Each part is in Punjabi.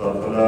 প্রার্থনা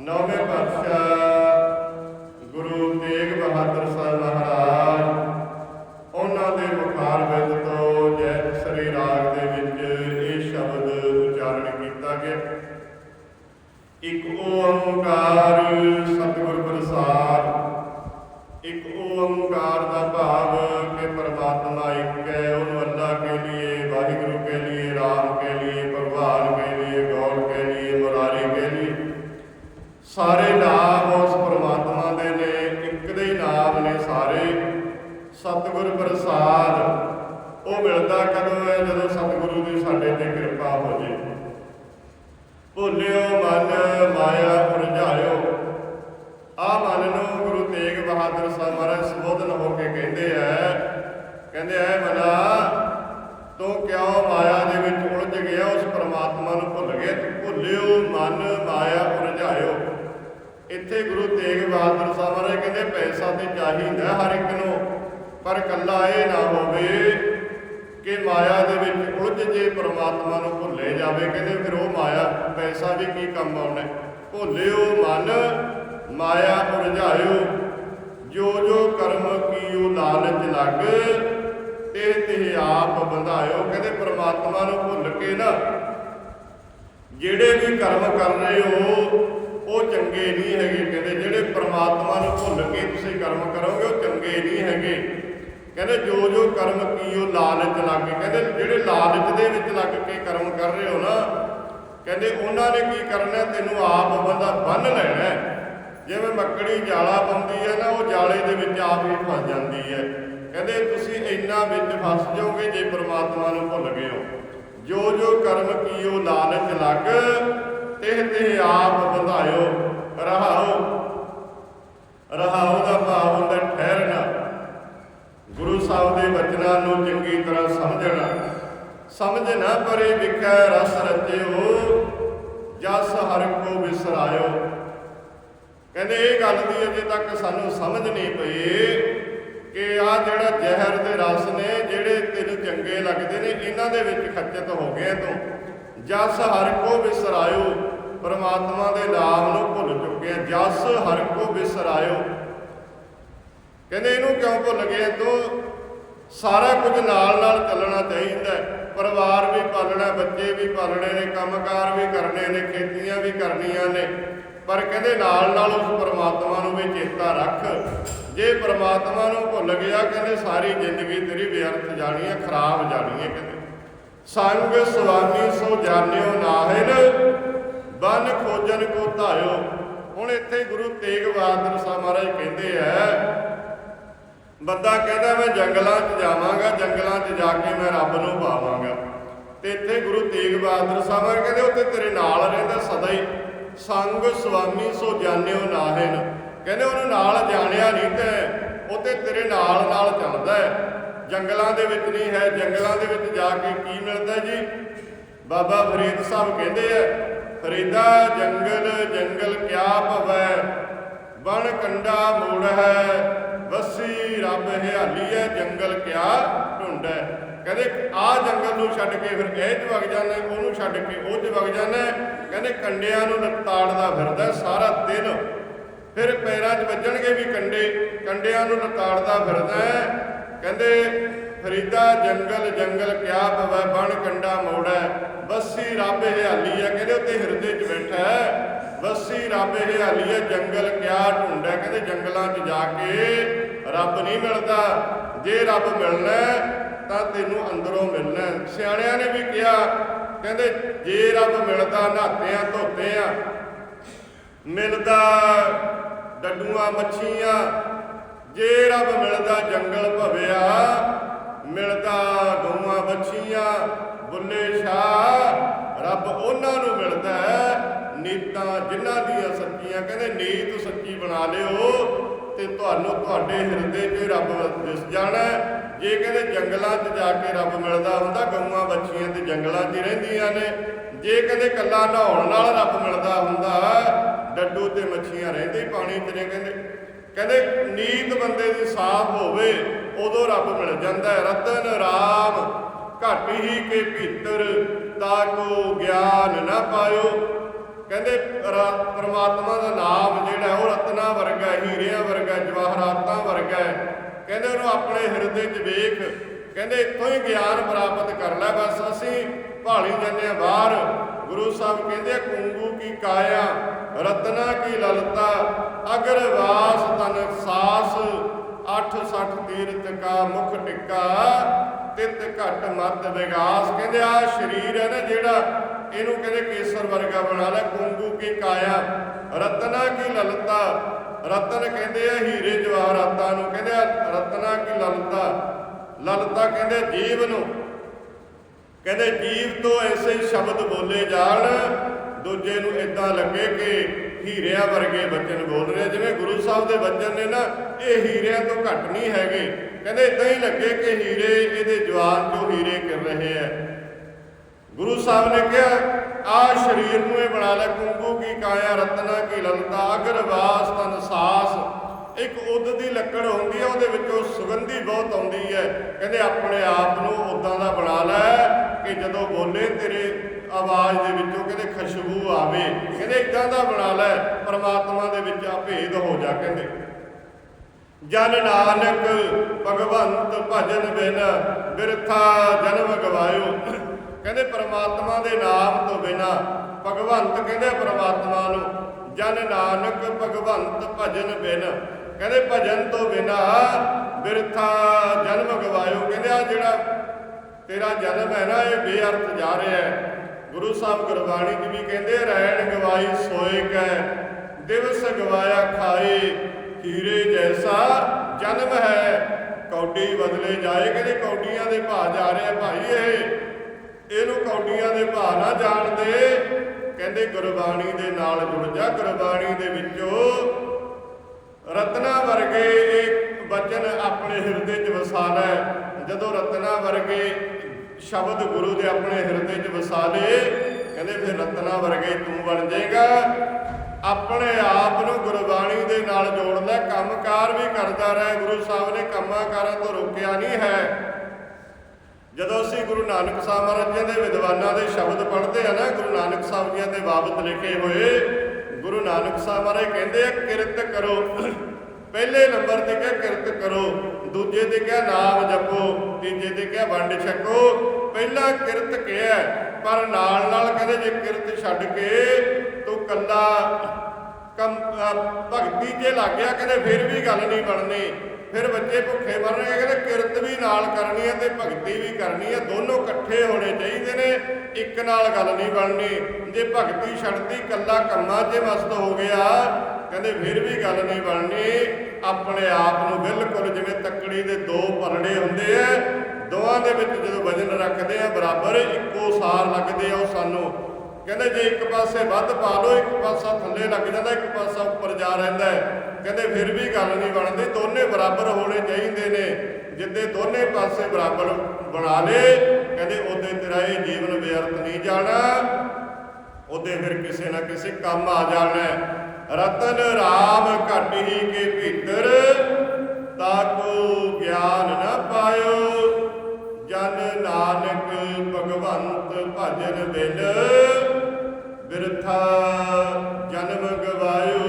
ਨੌਵੇਂ ਪਾਤਸ਼ਾਹ, ਗੁਰੂ ਤੇਗ ਬਹਾਦਰ ਸਾਹਿਬ ਮਹਾਰਾਜ, ਉਹਨਾਂ ਦੇ ਮੁਖਾਰ ਵਿੱਚ ਤੋਂ ਜੈ ਸ੍ਰੀ ਰਾਗ ਦੇ ਵਿੱਚ ਇਹ ਸ਼ਬਦ ਉਚਾਰਨ ਕੀਤਾ ਗਿਆ। ਇੱਕ ਓੰਕਾਰ ਸਤ ਸਾਰੇ ਨਾਮ ਉਸ ਪ੍ਰਮਾਤਮਾ ਦੇ ਨੇ, ਇੱਕ ਦੇ ਹੀ ਨਾਮ ਨੇ ਸਾਰੇ। ਸਤਿਗੁਰ ਪ੍ਰਸਾਦ, ਉਹ ਮਿਲਦਾ ਕਦੋਂ ਹੈ? ਜਦੋਂ ਸਤਿਗੁਰੂ ਦੀ ਸਾਡੇ ਤੇ ਕਿਰਪਾ ਹੋ ਜੇ। ਭੁੱਲਿਓ ਮਨ, ਮਾਇਆ ਉਰਝਾਇਓ ਆ ਮਨ ਨੂੰ ਗੁਰੂ ਤੇਗ ਬਹਾਦਰ ਸਾਹਿਬ ਮਹਾਰਾਜ ਸੰਬੋਧਨ ਹੋ ਕੇ ਕਹਿੰਦੇ ਆ, ਕਹਿੰਦੇ ਐ ਮਨਾ ਇੱਥੇ ਗੁਰੂ ਤੇਗ ਬਹਾਦਰ ਸਾਹਿਬ ਮਹਾਰਾਜ ਕਹਿੰਦੇ, ਪੈਸਾ ਤੇ ਚਾਹੀਦਾ ਹਰ ਇੱਕ ਨੂੰ, ਪਰ ਕੱਲਾ ਇਹ ਨਾ ਹੋਵੇ ਕਿ ਮਾਇਆ ਦੇ ਵਿੱਚ ਉਲਝ ਜੇ ਪ੍ਰਮਾਤਮਾ ਨੂੰ ਭੁੱਲੇ ਜਾਵੇ। ਕਹਿੰਦੇ, ਫਿਰ ਉਹ ਮਾਇਆ, ਪੈਸਾ ਵੀ ਕੀ ਕੰਮ ਆਉਣਾ ਭੁੱਲਿਓ ਮਨ, ਮਾਇਆ ਉਰਝਾਇਓ ਜੋ ਜੋ ਕਰਮ ਕੀਓ ਲਾਲਚ ਲੱਗ ਤੇ ਤੇ ਆਪ ਬੰਧਾਇਓ। ਕਹਿੰਦੇ, ਪ੍ਰਮਾਤਮਾ ਨੂੰ ਭੁੱਲ ਕੇ ਨਾ, ਜਿਹੜੇ ਵੀ ਕਰਮ ਕਰ ਰਹੇ ਹੋ ਉਹ ਚੰਗੇ ਨਹੀਂ ਹੈਗੇ ਕਹਿੰਦੇ, ਜਿਹੜੇ ਪ੍ਰਮਾਤਮਾ ਨੂੰ ਭੁੱਲ ਕੇ ਤੁਸੀਂ ਕਰਮ ਕਰੋਗੇ, ਉਹ ਚੰਗੇ ਨਹੀਂ ਹੈਗੇ। ਕਹਿੰਦੇ, ਜੋ ਜੋ ਕਰਮ ਕੀਓ ਲਾਲਚ ਲੱਗ ਕੇ ਕਹਿੰਦੇ, ਜਿਹੜੇ ਲਾਲਚ ਦੇ ਵਿੱਚ ਲੱਗ ਕੇ ਕਰਮ ਕਰ ਰਹੇ ਹੋ ਨਾ, ਕਹਿੰਦੇ, ਉਹਨਾਂ ਨੇ ਕੀ ਕਰਨਾ, ਤੈਨੂੰ ਆਪ ਬੰਦਾ ਬੰਨ ਲੈਣਾ ਜਿਵੇਂ ਮੱਕੜੀ ਜਾਲਾ ਬੰਦੀ ਹੈ ਨਾ, ਉਹ ਜਾਲੇ ਦੇ ਵਿੱਚ ਆਪ ਹੀ ਫਸ ਜਾਂਦੀ ਹੈ। ਕਹਿੰਦੇ, ਤੁਸੀਂ ਇੰਨਾ ਵਿੱਚ ਫਸ ਜਾਓਗੇ ਜੇ ਪ੍ਰਮਾਤਮਾ ਨੂੰ ਭੁੱਲ ਗਏ ਹੋ। ਜੋ ਜੋ ਕਰਮ ਕੀਓ ਲਾਲਚ ਲੱਗ ਤੇ ਤੇ ਆਪ ਵਧਾਇਓ, ਰਹਾਓ। ਰਹਾਓ ਦਾ ਭਾਵ ਹੁੰਦਾ ਠਹਿਰਨਾ। ਗੁਰੂ ਸਾਹਿਬ ਦੇ ਬਚਨਾਂ ਨੂੰ ਚੰਗੀ ਤਰ੍ਹਾਂ ਸਮਝਣਾ। ਸਮਝ ਪਰੇ ਵਿਖੈ ਰਸ ਰਚਿਓ, ਜਸ ਹਰ ਕੋ ਵਿਸਰਾਇਓ। ਕਹਿੰਦੇ ਇਹ ਗੱਲ ਦੀ ਅਜੇ ਤੱਕ ਸਾਨੂੰ ਸਮਝ ਨਹੀਂ ਪਈ ਕਿ ਆ ਜਿਹੜਾ ਜ਼ਹਿਰ ਦੇ ਰਸ ਨੇ, ਜਿਹੜੇ ਤੈਨੂੰ ਚੰਗੇ ਲੱਗਦੇ ਨੇ, ਇਹਨਾਂ ਦੇ ਵਿੱਚ ਖੱਚਤ ਹੋ ਗਏ ਤੂੰ। ਜਸ ਹਰ ਕੋ ਵਿਸਰਾਇਓ ਪਰਮਾਤਮਾ ਦੇ ਨਾਮ ਨੂੰ ਭੁੱਲ ਚੁੱਕੇ ਆ। ਜਸ ਹਰ ਕੋ ਵਿਸਰਾਇਓ ਕਹਿੰਦੇ ਇਹਨੂੰ ਕਿਉਂ ਭੁੱਲ ਗਏ? ਤੂੰ ਸਾਰਾ ਕੁਝ ਨਾਲ ਨਾਲ ਚੱਲਣਾ ਚਾਹੀਦਾ ਪਰਿਵਾਰ ਵੀ ਪਾਲਣਾ, ਬੱਚੇ ਵੀ ਪਾਲਣੇ ਨੇ, ਕੰਮਕਾਰ ਵੀ ਕਰਨੇ ਨੇ, ਖੇਤੀਆਂ ਵੀ ਕਰਨੀਆਂ ਨੇ। ਪਰ ਕਹਿੰਦੇ ਨਾਲ ਨਾਲ ਉਸ ਪਰਮਾਤਮਾ ਨੂੰ ਵੀ ਚੇਤਾ ਰੱਖ। ਜੇ ਪਰਮਾਤਮਾ ਨੂੰ ਭੁੱਲ ਗਿਆ, ਕਹਿੰਦੇ ਸਾਰੀ ਜ਼ਿੰਦਗੀ ਤੇਰੀ ਵਿਅਰਥ ਜਾਣੀ ਹੈ, ਖਰਾਬ ਜਾਣੀ ਹੈ ਕਹਿੰਦੇ ਸੰਗ ਸੁਆਮੀ ਸੋ ਜਾਣਿਓ ਨਾਹਿਲ ਬਨ ਖੋਜਨ ਕੋ ਧਾਇਓ। ਹੁਣ ਇੱਥੇ ਗੁਰੂ ਤੇਗ ਬਹਾਦਰ ਸਾਹਿਬ ਮਹਾਰਾਜ ਕਹਿੰਦੇ ਆ, ਬੰਦਾ ਕਹਿੰਦਾ, ਮੈਂ ਜੰਗਲਾਂ 'ਚ ਜਾਵਾਂਗਾ, ਜੰਗਲਾਂ 'ਚ ਜਾ ਕੇ ਮੈਂ ਰੱਬ ਨੂੰ ਪਾਵਾਂਗਾ। ਤੇ ਇੱਥੇ ਗੁਰੂ ਤੇਗ ਬਹਾਦਰ ਸਾਹਿਬ ਕਹਿੰਦੇ, ਉੱਥੇ ਤੇਰੇ ਨਾਲ ਰਹਿੰਦਾ ਸਦਾ ਹੀ ਸੰਗ ਸੁਆਮੀ ਸੋ ਜਾਣਿਓ ਨਾਹਿਨ। ਕਹਿੰਦੇ, ਉਹਨੂੰ ਨਾਲ ਜਾਣਿਆ ਨਹੀਂ ਤੇ, ਉਹ ਤੇਰੇ ਨਾਲ ਨਾਲ ਚੱਲਦਾ ਹੈ। ਜੰਗਲਾਂ ਦੇ ਵਿੱਚ ਨਹੀਂ ਹੈ, ਜੰਗਲਾਂ ਦੇ ਵਿੱਚ ਜਾ ਕੇ ਕੀ ਮਿਲਦਾ ਜੀ? ਬਾਬਾ ਫਰੀਦ ਸਾਹਿਬ ਕਹਿੰਦੇ ਆ, ਫਰੀਦਾ ਜੰਗਲ ਜੰਗਲ ਕਿਆ ਭਵੈ? ਬਣ ਕੰਡਾ ਮੋੜ ਹੈ, ਵਸੀ ਰੱਬ ਹਿਆਲੀ ਹੈ, ਜੰਗਲ ਕਿਆ ਢੁੰਡੈ ਕਹਿੰਦੇ ਆ ਜੰਗਲ ਨੂੰ ਛੱਡ ਕੇ ਫਿਰ ਇਹ 'ਚ ਵਗ ਜਾਂਦਾ, ਉਹਨੂੰ ਛੱਡ ਕੇ ਉਹ 'ਚ ਵਗ ਜਾਂਦਾ? ਕਹਿੰਦੇ, ਕੰਡਿਆਂ ਨੂੰ ਲਤਾੜਦਾ ਫਿਰਦਾ ਸਾਰਾ ਦਿਨ। ਫਿਰ ਪੈਰਾਂ 'ਚ ਵੱਜਣਗੇ ਵੀ ਕੰਡੇ, ਕੰਡਿਆਂ ਨੂੰ ਲਤਾੜਦਾ ਫਿਰਦਾ ਕਹਿੰਦੇ ਫਰੀਦਾ ਜੰਗਲ ਜੰਗਲ ਕਿਆ ਪਵੈ, ਬਣ ਕੰਡਾ ਮੋੜੈ ਬੱਸੀ ਰੱਬ ਹਿਆਲੀ ਹੈ, ਕਹਿੰਦੇ ਉੱਤੇ ਹਿਰਦੇ 'ਚ ਬੈਠਾ ਹੈ? ਬੱਸੀ ਰੱਬ ਹਿਆਲੀ ਹੈ, ਜੰਗਲ ਕਿਆ ਢੂੰਡੈ ਕਹਿੰਦੇ ਜੰਗਲਾਂ 'ਚ ਜਾ ਕੇ ਰੱਬ ਨਹੀਂ ਮਿਲਦਾ। ਜੇ ਰੱਬ ਮਿਲਣਾ ਤਾਂ ਤੈਨੂੰ ਅੰਦਰੋਂ ਮਿਲਣਾ ਸਿਆਣਿਆਂ ਨੇ ਵੀ ਕਿਹਾ, ਕਹਿੰਦੇ ਜੇ ਰੱਬ ਮਿਲਦਾ, ਨਹਾਤਿਆਂ ਧੋਤਿਆਂ, ਮਿਲਦਾ ਡੱਡੂਆਂ ਮੱਛੀਆਂ, ਜੇ ਰੱਬ ਮਿਲਦਾ, ਜੰਗਲ ਭਵਿਆ ਮਿਲਦਾ ਗਊਆਂ ਬੱਛੀਆਂ, ਬੁੱਲੇ ਸ਼ਾਹ, ਰੱਬ ਉਹਨਾਂ ਨੂੰ ਮਿਲਦਾ ਹੈ। ਨੀਤਾਂ ਜਿਨ੍ਹਾਂ ਦੀਆਂ ਸੱਚੀਆਂ, ਕਹਿੰਦੇ ਨੀਤ ਸੱਚੀ ਬਣਾ ਲਿਓ ਤੇ ਤੁਹਾਨੂੰ ਤੁਹਾਡੇ ਹਿਰਦੇ 'ਚ ਰੱਬ ਦਿਸ ਜਾਣਾ ਜੇ ਕਹਿੰਦੇ ਜੰਗਲਾਂ 'ਚ ਜਾ ਕੇ ਰੱਬ ਮਿਲਦਾ ਹੁੰਦਾ, ਗਊਆਂ ਬੱਛੀਆਂ ਤੇ ਜੰਗਲਾਂ 'ਚ ਹੀ ਰਹਿੰਦੀਆਂ ਨੇ। ਜੇ ਕਹਿੰਦੇ ਕੱਲਾ ਨਹਾਉਣ ਨਾਲ ਰੱਬ ਮਿਲਦਾ ਹੁੰਦਾ, ਡੱਡੂ ਤੇ ਮੱਛੀਆਂ ਰਹਿੰਦੇ ਪਾਣੀ 'ਚ ਨੇ, ਕਹਿੰਦੇ ਕਹਿੰਦੇ ਨੀਤ ਬੰਦੇ ਦੀ ਸਾਫ਼ ਹੋਵੇ। ਉਦੋਂ ਰੱਬ ਮਿਲ ਜਾਂਦਾ ਹੈ, ਰਤਨ ਰਾਮ। ਘਟ ਹੀ ਕੇ ਭੀਤਰ, ਤਾ ਕੋ ਗਿਆਨ ਨਾ ਪਾਇਓ। ਕਹਿੰਦੇ ਪਰਮਾਤਮਾ ਦਾ ਨਾਮ ਜਿਹੜਾ ਉਹ ਰਤਨਾ ਵਰਗਾ, ਹੀਰਿਆਂ ਵਰਗਾ, ਜਵਾਹਰਾਤਾਂ ਵਰਗਾ ਹੈ। ਕਹਿੰਦੇ ਉਹਨੂੰ ਆਪਣੇ ਹਿਰਦੇ 'ਚ ਵੇਖ। ਕਹਿੰਦੇ ਇੱਥੋਂ ਹੀ ਗਿਆਨ ਪ੍ਰਾਪਤ ਕਰ ਲੈ, ਬਸ ਅਸੀਂ ਭਾਲੀ ਜਾਂਦੇ ਆ ਬਾਹਰ। ਗੁਰੂ ਸਾਹਿਬ ਕਹਿੰਦੇ ਕੁੰਗੂ ਕੀ ਕਾਇਆ, ਰਤਨਾ ਕੀ ਲਲਤਾ, ਅਗਰ ਵਾਸ ਤਨ ਸਾਸ 860 ਤੀਰਥ ਕਾ ਮੁਖ ਟਿੱਕਾ, ਤਿਤ ਘਟ ਮਤ ਵਿਗਾਸ। ਕਹਿੰਦੇ ਆ, ਸਰੀਰ ਹੈ ਨਾ ਜਿਹੜਾ, ਇਹਨੂੰ ਕਹਿੰਦੇ ਕੇਸਰ ਵਰਗਾ ਬਣਾ ਲੈ ਕੁੰਗੂ ਕੀ ਕਾਇਆ? ਰਤਨਾ ਕੀ ਲਲਤਾ? ਰਤਨ ਕਹਿੰਦੇ ਆ, ਹੀਰੇ ਜਵਾਹਰਾਤਾਂ ਨੂੰ। ਕਹਿੰਦੇ ਆ, ਰਤਨਾ ਕੀ ਲਲਤਾ? ਲਲਤਾ ਕਹਿੰਦੇ ਜੀਵ ਨੂੰ। ਕਹਿੰਦੇ ਜੀਵ ਤੋਂ ਐਸੇ ਸ਼ਬਦ ਬੋਲੇ ਜਾਣ, ਦੂਜੇ ਨੂੰ ਇਦਾਂ ਲੱਗੇ ਕਿ ਹੀਰਿਆਂ ਵਰਗੇ ਬਚਨ ਬੋਲ ਰਿਹਾ ਜਿਵੇਂ ਗੁਰੂ ਸਾਹਿਬ ਦੇ ਬਚਨ ਨੇ ਨਾ, ਇਹ ਹੀਰਿਆਂ ਤੋਂ ਘੱਟ ਨਹੀਂ ਹੈਗੇ। ਕਹਿੰਦੇ ਇਦਾਂ ਹੀ ਲੱਗੇ ਕਿ ਹੀਰੇ ਇਹਦੇ ਜਵਾਨ ਤੋਂ ਹੀਰੇ ਕਰ ਰਹੇ ਐ ਗੁਰੂ ਸਾਹਿਬ ਨੇ ਕਿਹਾ, ਆ ਸਰੀਰ ਨੂੰ ਇਹ ਬਣਾ ਲੈ ਕੁੰਗੂ ਕੀ ਕਾਇਆ, ਰਤਨਾ ਕੀ ਲੰਤਾ ਅਗਰ ਵਾਸ ਤਨ ਸਾਸ। ਇੱਕ ਉਦ ਦੀ ਲੱਕੜ ਹੁੰਦੀ ਹੈ ਉਹਦੇ ਵਿੱਚੋਂ ਸੁਗੰਧੀ ਬਹੁਤ ਆਉਂਦੀ ਹੈ। ਕਹਿੰਦੇ ਆਪਣੇ ਆਪ ਨੂੰ ਉਦਾਂ ਦਾ ਬਣਾ ਲੈ ਕਿ ਜਦੋਂ ਬੋਲੇ, ਤੇਰੇ ਆਵਾਜ਼ ਦੇ ਵਿੱਚੋਂ ਕਹਿੰਦੇ ਖੁਸ਼ਬੂ ਆਵੇ। ਕਹਿੰਦੇ ਇਦਾਂ ਦਾ ਬਣਾ ਲੈ, ਪਰਮਾਤਮਾ ਦੇ ਵਿੱਚ ਆ ਭੇਦ ਹੋ ਜਾ ਕਹਿੰਦੇ। ਜਨ ਨਾਨਕ ਭਗਵੰਤ ਭਜਨ ਬਿਨ ਬਿਰਥਾ ਜਨਮ ਗਵਾਇਓ। ਕਹਿੰਦੇ ਪਰਮਾਤਮਾ ਦੇ ਨਾਮ ਤੋਂ ਬਿਨਾ ਭਗਵੰਤ ਕਹਿੰਦੇ ਪਰਮਾਤਮਾ ਨੂੰ, ਜਨ ਨਾਨਕ ਭਗਵੰਤ ਭਜਨ ਬਿਨ। ਕਹਿੰਦੇ ਭਜਨ ਤੋਂ ਬਿਨਾ ਬਿਰਥਾ ਜਨਮ ਗਵਾਇਓ। ਕਹਿੰਦੇ ਆ ਜਿਹੜਾ ਤੇਰਾ ਜਨਮ ਹੈ ਨਾ, ਇਹ ਬੇਅਰਥ ਜਾ ਰਿਹਾ ਹੈ। ਗੁਰੂ ਸਾਹਿਬ ਗੁਰਬਾਣੀ 'ਚ ਵੀ ਕਹਿੰਦੇ ਰਹਿਣ ਗਵਾਈ ਸੋਏ ਕੈ ਦਿਵਸ ਗਵਾਇਆ ਖਾਏ ਹੀਰੇ ਜੈਸਾ ਜਨਮ ਹੈ, ਕੌਡੀ ਬਦਲੇ ਜਾਏ ਕਹਿੰਦੇ ਕੌਡੀਆਂ ਦੇ ਭਾਅ ਜਾ ਰਿਹਾ ਭਾਈ ਇਹ, ਇਹਨੂੰ ਕੌਡੀਆਂ ਦੇ ਭਾਅ ਨਾ ਜਾਣਦੇ। ਕਹਿੰਦੇ, ਗੁਰਬਾਣੀ ਦੇ ਨਾਲ ਜੁੜ ਜਾ, ਗੁਰਬਾਣੀ ਦੇ ਵਿੱਚੋਂ ਰਤਨਾ ਵਰਗੇ ਇਹ ਬਚਨ ਆਪਣੇ ਹਿਰਦੇ 'ਚ ਵਸਾ ਲੈ। ਜਦੋਂ ਰਤਨਾ ਵਰਗੇ ਸ਼ਬਦ ਗੁਰੂ ਦੇ ਆਪਣੇ ਹਿਰਦੇ 'ਚ ਵਸਾ ਲੇ ਕਹਿੰਦੇ ਫਿਰ ਰਤਨਾ ਵਰਗੇ ਤੂੰ ਬਣ ਜਾਏਗਾ। ਆਪਣੇ ਆਪ ਨੂੰ ਗੁਰਬਾਣੀ ਦੇ ਨਾਲ ਜੋੜ ਲੈ। ਕੰਮਕਾਰ ਵੀ ਕਰਦਾ ਰਹਿ। ਗੁਰੂ ਸਾਹਿਬ ਨੇ ਕੰਮਾਂ ਕਾਰਾਂ ਤੋਂ ਰੋਕਿਆ ਨਹੀਂ ਹੈ। ਜਦੋਂ ਅਸੀਂ ਗੁਰੂ ਨਾਨਕ ਸਾਹਿਬ ਮਹਾਰਾਜ ਜੀ ਦੇ ਵਿਦਵਾਨਾਂ ਦੇ ਸ਼ਬਦ ਪੜ੍ਹਦੇ ਆ ਨਾ, ਗੁਰੂ ਨਾਨਕ ਸਾਹਿਬ ਜੀ ਦੇ ਬਾਬਤ ਲਿਖੇ ਹੋਏ, ਗੁਰੂ ਨਾਨਕ ਸਾਹਿਬ ਮਹਾਰਾਜ ਕਹਿੰਦੇ ਆ, ਕਿਰਤ ਕਰੋ। ਪਹਿਲੇ ਨੰਬਰ ਤੇ ਕਿਰਤ ਕਰੋ। ਦੂਜੇ ਤੇ ਕਿਹਾ ਨਾਮ ਜਪੋ, ਤੀਜੇ ਤੇ ਕਿਹਾ ਵੰਡ ਛਕੋ। ਪਹਿਲਾ ਕਿਰਤ ਕਿਹਾ ਪਰ ਨਾਲ ਨਾਲ ਕਹਿੰਦੇ ਜੇ ਕਿਰਤ ਛੱਡ ਕੇ ਤੂੰ ਕੱਲਾ ਕੰਮ ਭਗਤੀ ਜੇ ਲੱਗ ਗਿਆ, ਕਹਿੰਦੇ ਫਿਰ ਵੀ ਗੱਲ ਨਹੀਂ ਬਣਨੀ। ਫਿਰ ਬੱਚੇ ਭੁੱਖੇ ਮਰਨਗੇ, ਕਹਿੰਦੇ ਕਿਰਤ ਵੀ ਨਾਲ ਕਰਨੀ ਹੈ ਤੇ ਭਗਤੀ ਵੀ ਕਰਨੀ ਹੈ। ਦੋਨੋਂ ਇਕੱਠੇ ਹੋਣੇ ਚਾਹੀਦੇ ਨੇ, ਇੱਕ ਨਾਲ ਗੱਲ ਨਹੀਂ ਬਣਨੀ। ਜੇ ਭਗਤੀ ਛੱਡਤੀ, ਕੱਲਾ ਕੰਮਾਂ 'ਚ ਮਸਤ ਹੋ ਗਿਆ, ਕਹਿੰਦੇ ਫਿਰ ਵੀ ਗੱਲ ਨਹੀਂ ਬਣਨੀ। ਆਪਣੇ ਆਪ ਨੂੰ ਬਿਲਕੁਲ ਜਿਵੇਂ ਤੱਕੜੀ ਦੇ ਦੋ ਪਰੜੇ ਹੁੰਦੇ ਆ, ਦੋਵਾਂ ਦੇ ਵਿੱਚ ਜਦੋਂ ਵਜਨ ਰੱਖਦੇ ਆ, ਬਰਾਬਰ ਇੱਕੋ ਸਾਰ ਲੱਗਦੇ ਆ ਉਹ ਸਾਨੂੰ। ਕਹਿੰਦੇ ਜੇ ਇੱਕ ਪਾਸੇ ਵੱਧ ਪਾ ਲਓ, ਇੱਕ ਪਾਸਾ ਥੱਲੇ ਲੱਗ ਜਾਂਦਾ, ਇੱਕ ਪਾਸਾ ਉੱਪਰ ਜਾ ਰਹਿੰਦਾ ਹੈ। ਕਹਿੰਦੇ ਫਿਰ ਵੀ ਗੱਲ ਨਹੀਂ ਬਣਦੀ, ਦੋਨੇ ਬਰਾਬਰ ਹੋਣੇ ਚਾਹੀਦੇ ਨੇ। ਜਿੱਦੇ ਦੋਨੇ ਪਾਸੇ ਬਰਾਬਰ ਬਣਾ ਲੇ ਕਹਿੰਦੇ ਉਹਦੇ ਤੇਰਾ ਇਹ ਜੀਵਨ ਵਿਅਰਥ ਨਹੀਂ ਜਾਣਾ, ਉਹਦੇ ਫਿਰ ਕਿਸੇ ਨਾ ਕਿਸੇ ਕੰਮ ਆ ਜਾਣਾ ਰਤਨ ਰਾਮ ਘਟ ਹੀ ਕੇ ਭੀਤਰ ਤਾਕੋ ਗਿਆਨ ਨਾ ਪਾਇਓ। ਜਨ ਨਾਨਕ ਭਗਵੰਤ ਭਜਨ ਬਿਨ, ਬਿਰਥਾ ਜਨਮ ਗਵਾਇਓ।